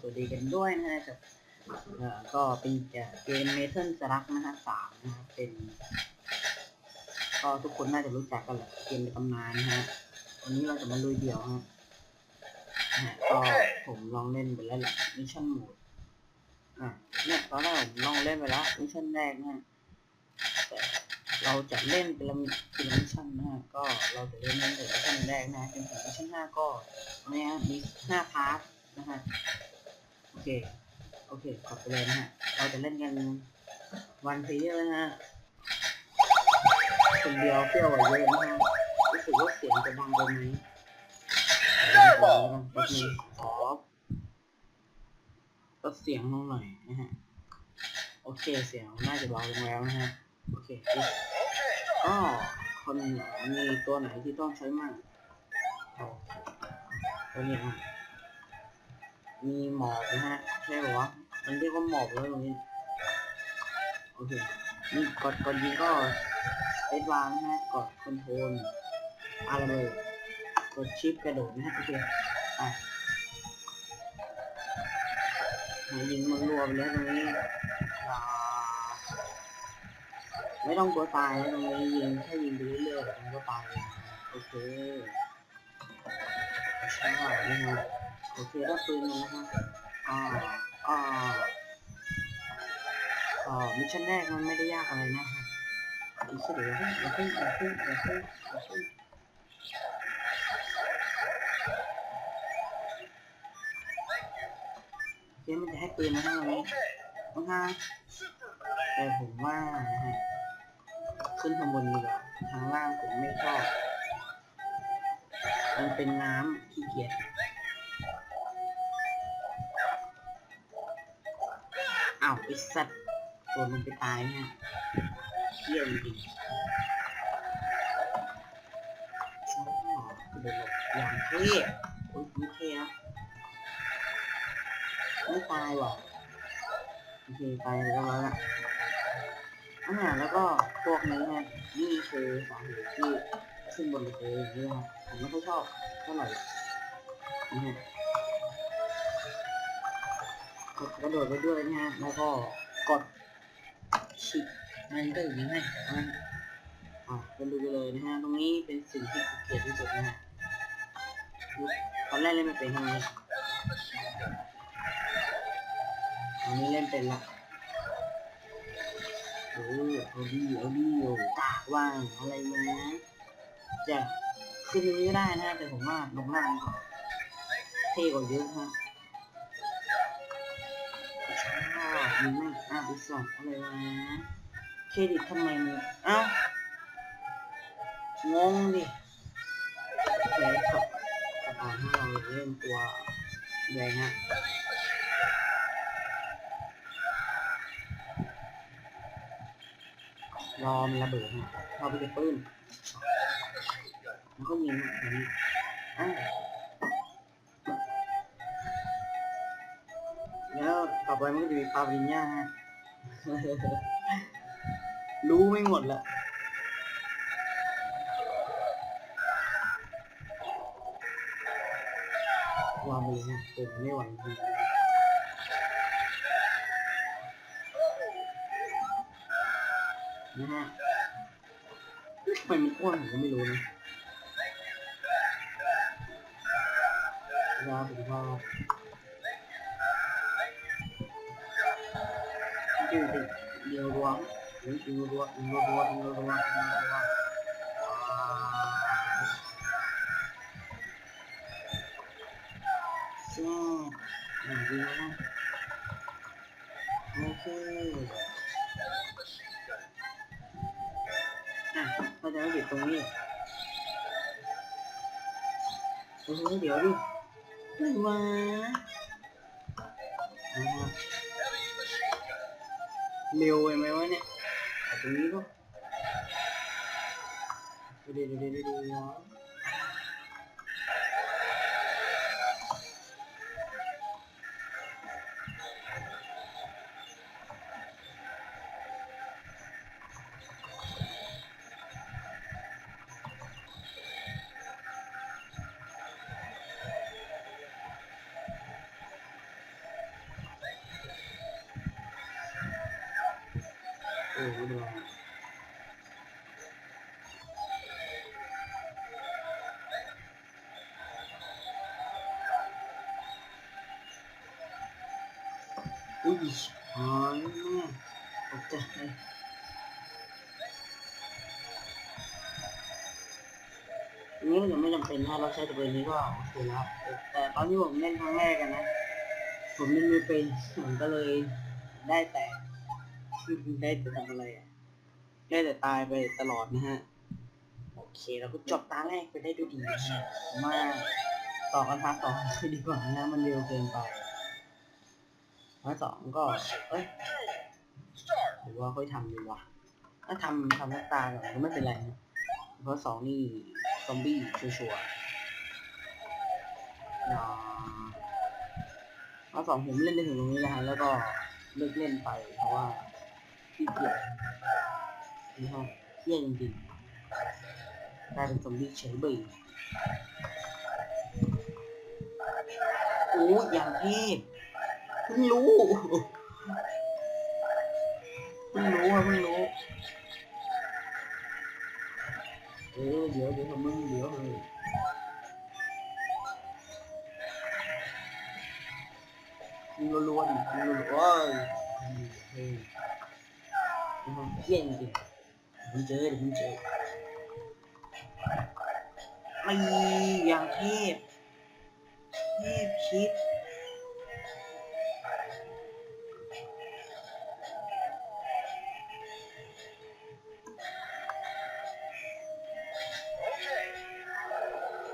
สวัสดีกันด้วยนะฮะกับก็เป็นเกมเมทัลสลักนะฮะสามนะฮะเป็น ก็ทุกคนน่าจะรู้จักกันแหละเกมในตำนานนะฮะวันนี้เราจะมาลุยเดี่ยวฮะฮะก็ผมลองเล่นไปแล้วแหละมิชชั่นโหมดอะเนี่ยตอนแรกผมลองเล่นไปแล้วมิชชั่นแรกนะฮะแต่เราจะเล่นเป็นเป็นมิชชั่นนะฮะก็เราจะเล่นตั้งแต่มิชชั่นแรกนะฮะจนถึงมิชชั่นห้าก็เนี่ยมีห้าพาร์ทนะฮะ โอเค โอเคกดไปเลยนะฮะ เราจะเล่นกันวันเพลยนะฮะคนเดียวเปรี้ยวกว่าเยอะนะฮะรู้สึกว่าเสียงจะดังไปไหมเดี๋ยวก่อนแป๊บนึงขอลดเสียงลงหน่อยนะฮะ โอเคเสียงน่าจะเบาลงแล้วนะฮะ โอเคก็คนมีตัวไหนที่ต้องใช้มั่งเอาตัวนี้ฮะ มีหมอบนะฮะใช่ป่าวะมันเรียกว่าหมอบแล้วตรงนี้โอเคนี่กดกดยิงก็เอสวางนะฮะกดคอนโทรลอะไรเลยกดชิปกระโดดนะฮะโอเคอะยิงมันรวไปแล้วตรงนี้ไม่ต้องกลัวตายตรงนี้ยิงแค่ยิงไปเรื่อยๆมันก็ตายเองโอเคใช่นะฮะ โอเคได้ปืนมาแล้วฮะอ่าอ่าอ่ามิชชั่นแรกมันไม่ได้ยากอะไรนะฮะอีกสักเดี๋ยวอย่าเพิ่งอย่าเพิ่งอย่าเพิ่งอย่าเพิ่งเดี๋ยวมันจะให้ปืนมาให้ไหมต้องห้าแต่ผมว่านะฮะขึ้นข้างบนดีกว่าทางล่างผมไม่ชอบมันเป็นน้ำขี้เกียจ อ้าวไอสัตว์ตัวมันไปตายฮะเที่ยจริงชอบกระโดดหลบอย่างเท่โอ้ยผมเท่นะไม่ตายว่ะโอเคตายแล้วแล้วล่ะอ่าแล้วก็พวกนี้ฮะนี่คือสาเหตุที่ขึ้นบนรถเลยางนี่ฮะผมไม่ค่อยชอบเท่าไหร่นะ กดกระโดดไปด้วยนะฮะแล้วก็กดชิปมันก็อย่างนี้ให้อะอะไปดูกันเลยนะฮะตรงนี้เป็นสิ่งที่เกลียดที่สุดนะฮะตอนแรกเล่นไม่เป็นทำไงตอนนี้เล่นเป็นละโอ้เอาดีเอาดีโอ้ตาว่างอะไรมาจะขึ้นนี้ได้นะแต่ผมว่าลงล่างก่อนเท่กว่าเยอะฮะ ชอบยิงไม่อะไปสอบอะไรวะเครดิตทำไมมึงอ้าวงงดิโอเคครับสถานที่เราเล่นตัวแดงฮะรอมันระเบิดฮะเราไปเก็บปืนมันก็ยิงแบบนี้อ้าว แล้วต่อไปมันก็จะมีปาวิญญาฮะรู้ไม่หมดละวามือนะผมไม่ไหวจริงนะฮะทำไมมันอ้วนผมก็ไม่รู้นะยาสุขภาพ 对对，拼多多，拼拼多多，拼多多，拼多多，拼多。嗯，？OK。嗯，快点给东西。不是你表弟，那个。嗯。Liều em em ấy nè. Ở tụi đi đi đi đi đi. อ้ยดูอุ้ยหายแม่ตกใจนี้มันยังไม่จำเป็นถ้าเราใช้ตัวนี้ก็โอเคแล้วแต่ตอนที่ผมเล่นครั้งแรกกันนะ ผมเล่นไม่เป็นผมก็เลยได้แต่ ได้แต่ทำอะไรอะ ได้แต่ตายไปตลอดนะฮะ โอเคเราก็จบตาแรกไปได้ด้วยดีนะฮะมว่าต่อกันพาร์ทสองดีกว่านะมันเร็วเกินไปพาร์ทสองก็ เอ้ยหรือว่าค่อยทำดีวะถ้าทำทำหน้าตาก่อนก็ไม่เป็นไรนะเพราะสองนี่ซอมบี้ชัวร์ๆอ่าพาร์ทสองผมเล่นได้ถึงตรงนี้แล้วฮะแล้วก็เลิกเล่นไปเพราะว่า ขี้เกียจนะฮะเครียดจริงๆกลายเป็นซอมบี้เฉยเบยโอ้ยอย่างเทพเพิ่งรู้เพิ่งรู้ครับเพิ่งรู้เออเดี๋ยวเดี๋ยวทำมึงเดี๋ยวเลยมึงรัวๆดิมึงรัวๆเฮ้ย มันเยี่ยงจริงมึงเจอเดี๋ยวมึงเจอไม่อย่างเทพ เทพชิด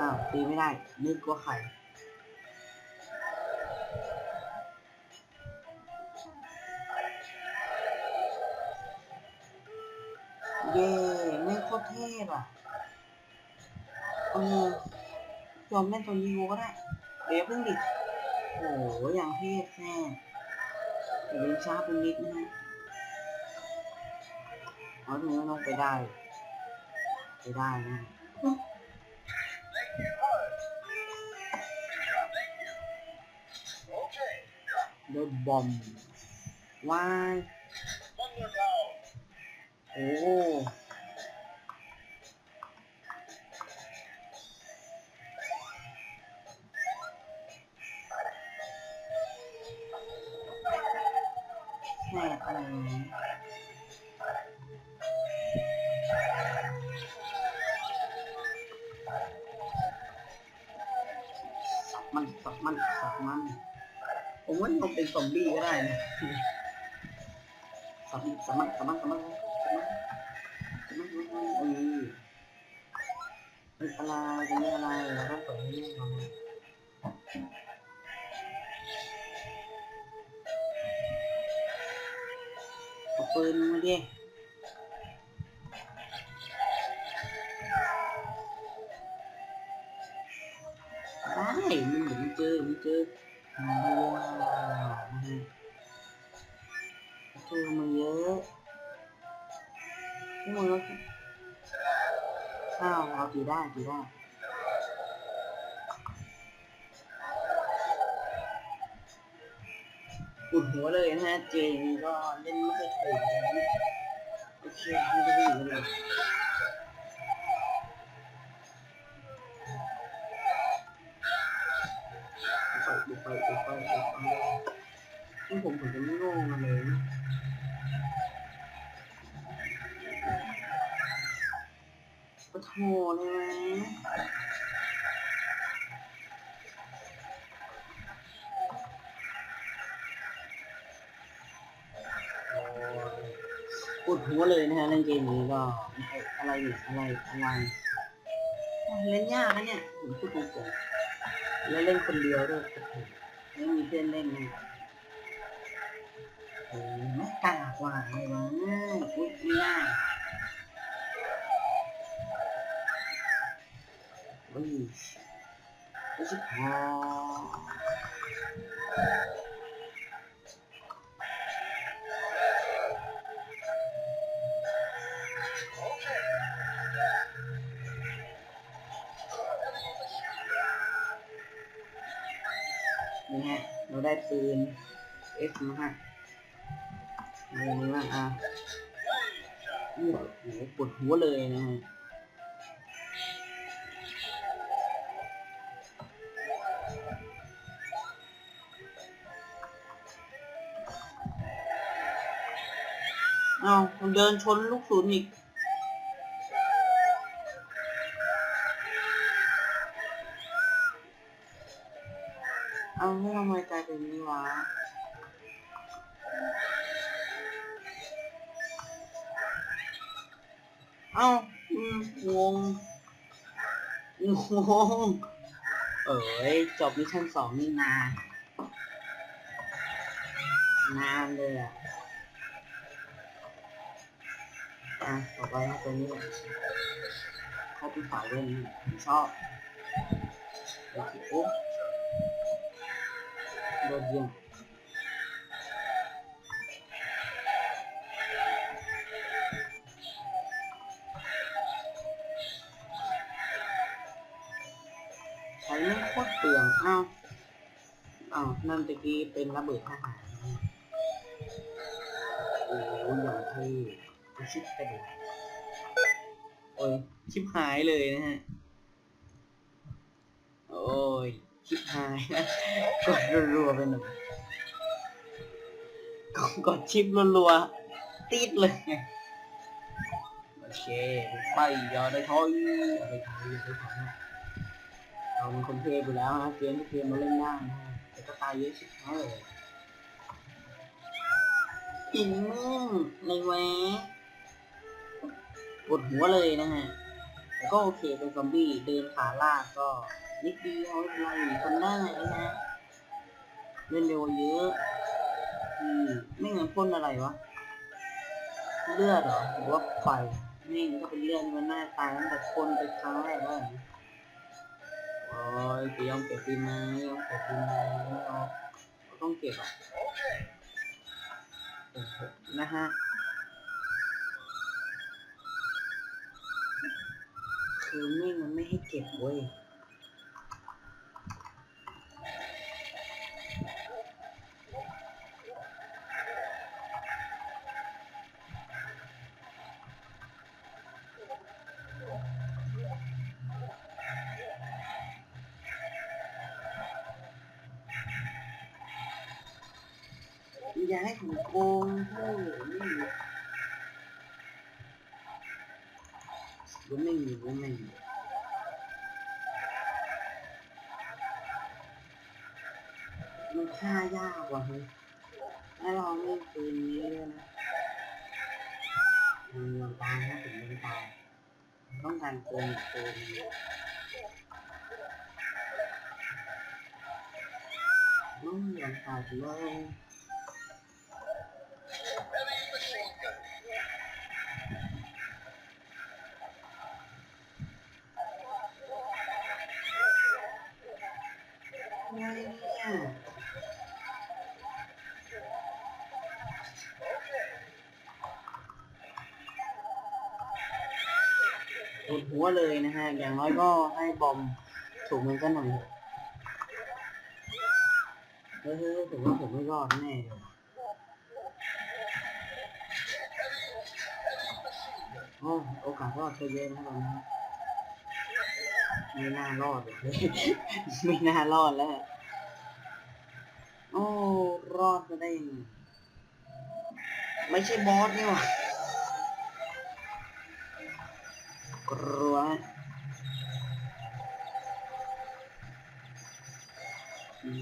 อ้าวตีไม่ได้ นึกว่าใคร เย่ไม่โคตรเทพอะเออยอมเล่นตัวนี้กูก็ได้ เดี๋ยวเพิ่งดิโอ้โหอย่างเทพแน่แต่เล่นช้าเป็นนิดนะฮะเอาตรงนี้ลงไปได้ ไปได้นะเดอะบอมวาย โอ้แค่อะไรสับมันสับมันสับมัน ผมว่าเราเป็นซอมบี้ก็ได้นะสับมันสับมันสับมันสับมัน สับมันสับมันสับมันเออเฮ้ยอะไรจะมีอะไรแล้วก็เปิดให้แน่นอนนะเอาปืนมาดิ พี่มันก็อ้าวเอาตีได้ตีได้ปุดหัวเลยนะฮะเจนี่ก็เล่นไม่ค่อยถูกนะโอเคไม่ได้อยู่กันเลย ก็โทรเลยปวดหัวเลยนะฮะเล่นเกมนี้ก็อะไรเนี่ยอะไรอะไรเล่นยากนะเนี่ยผมพูดตรงๆแล้วเล่นคนเดียวด้วยไม่มีเพื่อนเล่นนะโอ้ไม่กล้ากว่าเลยวะอุ้ยไม่ได้ เฮ้ยไม่ใช่พอนี่ฮะเราได้ปืน F มาฮะอะไรนี้บ้างอะโอ้โหปวดหัวเลยนะฮะ เอาเดินชนลูกศูนย์อีก เอาแล้วทำไมกลายเป็นนี้วะเอ้าอืมงง งง เอ๋ยจบมิชชั่นสองนี่นานนานเลยอะ อะต่อไปนะตัวนี้เลยเขาเป็นฝ่ายเล่นนี่ผมชอบโอเคปุ๊บโดดเยี่ยมใช้ไม่โคตรเปลืองอ้าวอ้าวนั่นตะกี้เป็นระเบิดทหารโอ้ยอย่างเท่ ชิบกระเด็นโอ้ยชิบหายเลยนะฮะ โอ้ยชิบหายนะกดรัวๆไปหนึ่งกดกดชิปรัวๆติดเลย โอเคไปอย่าได้ถอยอย่าได้ถอยอย่าได้ถอยนะเราเป็นคนเทพอยู่แล้วนะเกมทุกเกมมาเล่นได้นะแต่ก็ตายเยอะชิบหายเลยหินมึงในแหวะ ปวดหัวเลยนะฮะแต่ก็โอเคเป็นซอมบี้เดินขาลากก็นิดเดียวไม่เป็นไรทนได้นะฮะเล่นเร็วเยอะ อืมไม่เหมือนพ่นอะไรวะ เลือดเหรอหรือว่าไฟนี่มันก็เป็นเลือดมันน่าตายตั้งแต่พ่นไปครั้งแรกแล้วเหรอโอ้ยจะยอมเก็บดีไหมยอมเก็บดีไหมเอาต้องเก็บอะนะฮะ คือไม่มันไม่ให้เก็บเว้ยอย่าให้ผมโกงเฮ้ยไม่ มีรู้ไม่มีรู้ไม่มีมันฆ่ายากว่ะเฮ้ยให้ลองเล่นปืนนี้ด้วยนะมันยังตายนะผมยังตายต้องการโกงโกงน้องยังตายเลยไหัวเลยนะฮะ อย่างน้อยก็ให้บอมถูกมันก็หน่อยเฮ้ยผมว่าผมไม่รอดแน่เลยโอ้โอกาสรอดก็เยอะนะตอนนี้ไม่น่ารอดเลยไม่น่ารอดแล้ว โอ้ รอดมาได้ไงไม่ใช่บอสนี่หว่า กลัว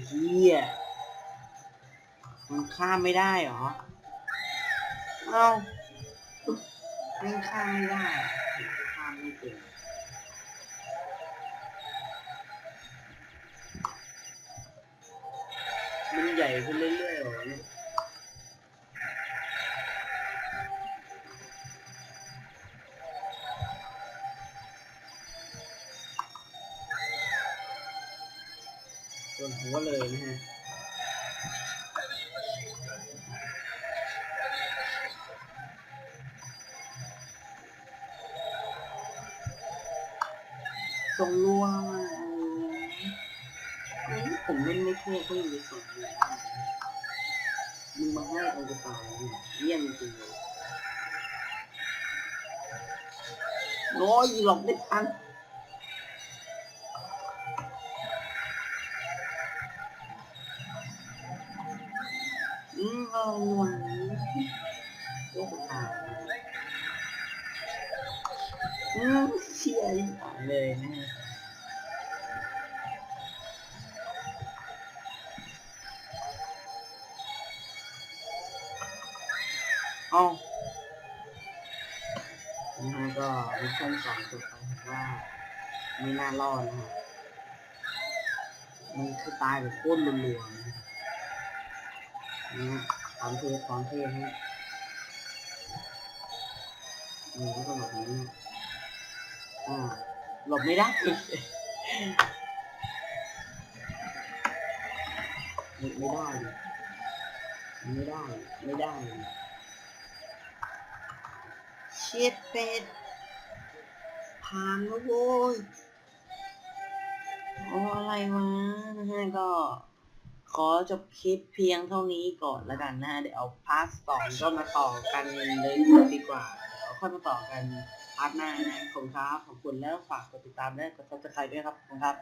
เฮียมันข้ามไม่ได้เหรอ เอ้ามันข้ามไม่ได้ข้ามไม่เก่งมันใหญ่ขึ้นเรื่อยเรอเนี่ย ส่งรัวมาเอ้ยผมเล่นไม่เท่ก็ยังจะส่งรัวมามึงมาให้อาจะตายเนี่ยเยี่ยมจริงเลยโอ้ยหลบได้ทันอืมเอาหวัง ชียร์ยิ่งตายเลยนะฮะเอานะฮะก็มิชชั่นสองสุดไปผมว่าไม่น่ารอดนะฮะมันคือตายแบบโคตรรัวๆนะนะฮะความเท่ความเท่ฮะนี่ก็ต้องแบบนี้ หลบไม่ได้ไม่ไม่ได้ ไม่ได้ ไม่ได้ เช็ดเป็ดผ่านแล้วโว้ยโอ้อะไรวะนะฮะก็ ขอจบคลิปเพียงเท่านี้ก่อนแล้วกันนะฮะ เดี๋ยวเอาพาร์ทสองก็มาต่อกันเลยดีกว่า เดี๋ยวค่อยมาต่อกันาร์ทหน้านะขอบคุณครับขอบคุณแล้วฝากกดติดตามและกดซับสไครต์ด้วยครับขอบคุณครับ